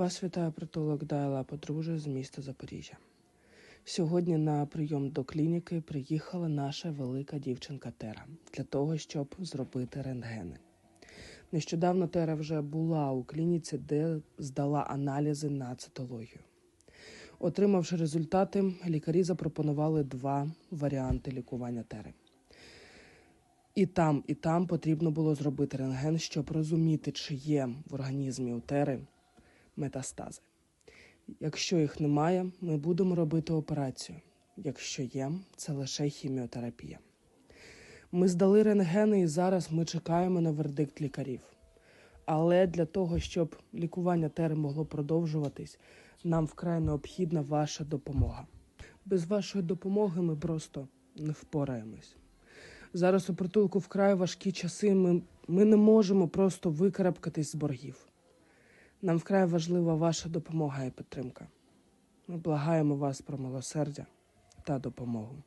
Вас вітає притулок Дайла Подружжя з міста Запоріжжя. Сьогодні на прийом до клініки приїхала наша велика дівчинка Тера для того, щоб зробити рентгени. Нещодавно Тера вже була у клініці, де здала аналізи на цитологію. Отримавши результати, лікарі запропонували два варіанти лікування Тери. І там, і там потрібно було зробити рентген, щоб розуміти, чи є в організмі у Тери метастази. Якщо їх немає, ми будемо робити операцію. Якщо є, це лише хіміотерапія. Ми здали рентгени і зараз ми чекаємо на вердикт лікарів. Але для того, щоб лікування тери могло продовжуватись, нам вкрай необхідна ваша допомога. Без вашої допомоги ми просто не впораємось. Зараз у притулку вкрай важкі часи. Ми, ми не можемо просто викарабкатись з боргів. Нам вкрай важлива ваша допомога і підтримка. Ми благаємо вас про милосердя та допомогу.